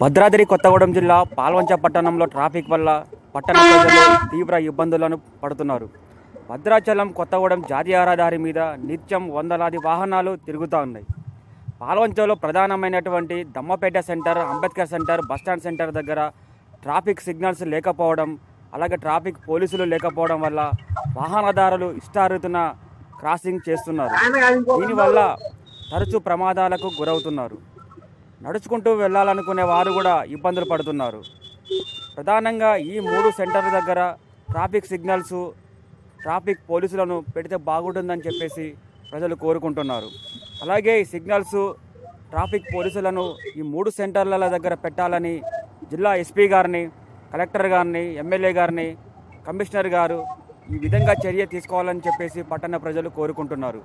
భద్రాద్రి కొత్తగూడెం జిల్లా పాల్వంచ పట్టణంలో ట్రాఫిక్ వల్ల పట్టణ ప్రజలు తీవ్ర ఇబ్బందులను పడుతున్నారు. భద్రాచలం కొత్తగూడెం జాతీయ రహదారి మీద నిత్యం వందలాది వాహనాలు తిరుగుతూ ఉన్నాయి. పాల్వంచలో ప్రధానమైనటువంటి Dammapeta centre Ambedkar centre bus stand centre దగ్గర ట్రాఫిక్ సిగ్నల్స్ లేకపోవడం అలాగే ట్రాఫిక్ పోలీసులు లేకపోవడం వల్ల వాహనదారులు ఇష్టారుతున్న క్రాసింగ్ చేస్తున్నారు. దీనివల్ల తరచూ ప్రమాదాలకు గురవుతున్నారు. నడుచుకుంటూ వెళ్ళాలనుకునే వారు కూడా ఇబ్బందులు పడుతున్నారు. ప్రధానంగా ఈ మూడు సెంటర్ల దగ్గర ట్రాఫిక్ సిగ్నల్స్ ట్రాఫిక్ పోలీసులను పెడితే బాగుంటుందని చెప్పేసి ప్రజలు కోరుకుంటున్నారు. అలాగే ఈ సిగ్నల్స్ ట్రాఫిక్ పోలీసులను ఈ మూడు సెంటర్ల దగ్గర పెట్టాలని జిల్లా ఎస్పీ గారిని కలెక్టర్ గారిని ఎమ్మెల్యే గారిని కమిషనర్ గారు ఈ విధంగా చర్య తీసుకోవాలని చెప్పేసి పట్టణ ప్రజలు కోరుకుంటున్నారు.